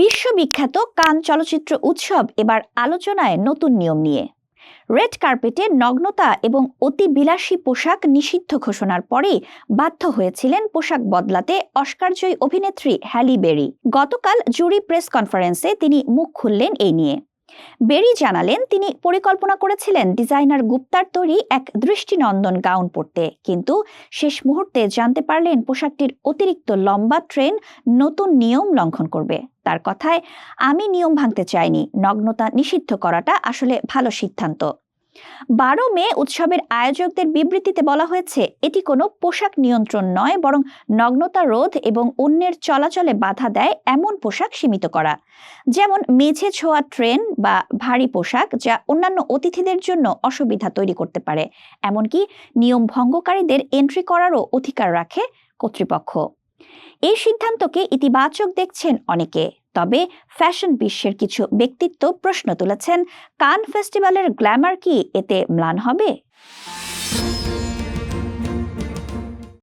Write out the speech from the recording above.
বিশ্ববিখ্যাত কান চলচ্চিত্র উৎসব এবার আলোচনায় নতুন নিয়ম নিয়ে। রেড কার্পেটে নগ্নতা এবং অতি বিলাসী পোশাক নিষিদ্ধ ঘোষণার পরেই বাধ্য হয়েছিলেন পোশাক বদলাতে অস্কারজয়ী অভিনেত্রী হ্যালি বেরি। গতকাল জুরি প্রেস কনফারেন্সে তিনি মুখ খুললেন এই নিয়ে। বেরি জানালেন, তিনি পরিকল্পনা করেছিলেন ডিজাইনার গুপ্তার তৈরি এক দৃষ্টিনন্দন গাউন পরতে। কিন্তু শেষ মুহূর্তে জানতে পারলেন পোশাকটির অতিরিক্ত লম্বা ট্রেন নতুন নিয়ম লঙ্ঘন করবে। তার কথায়, আমি নিয়ম ভাঙতে চাইনি। নগ্নতা নিষিদ্ধ করাটা আসলে ভালো সিদ্ধান্ত। বারো মে উৎসবের আয়োজকদের বিবৃতিতে বলা হয়েছে, এটি কোনো পোশাক নিয়ন্ত্রণ নয়, বরং নগ্নতা রোধ এবং অন্যের চলাচলে বাধা দেয় এমন পোশাক সীমিত করা। যেমন মেঝে ছোঁয়া ট্রেন বা ভারী পোশাক যা অন্যান্য অতিথিদের জন্য অসুবিধা তৈরি করতে পারে। এমনকি নিয়ম ভঙ্গকারীদের এন্ট্রি করারও অধিকার রাখে কর্তৃপক্ষ। এই সিদ্ধান্তকে ইতিবাচক দেখছেন অনেকে। তবে ফ্যাশন বিশ্বের কিছু ব্যক্তিত্ব প্রশ্ন তুলেছেন কান ফেস্টিভ্যালের গ্ল্যামার কি এতে ম্লান হবে?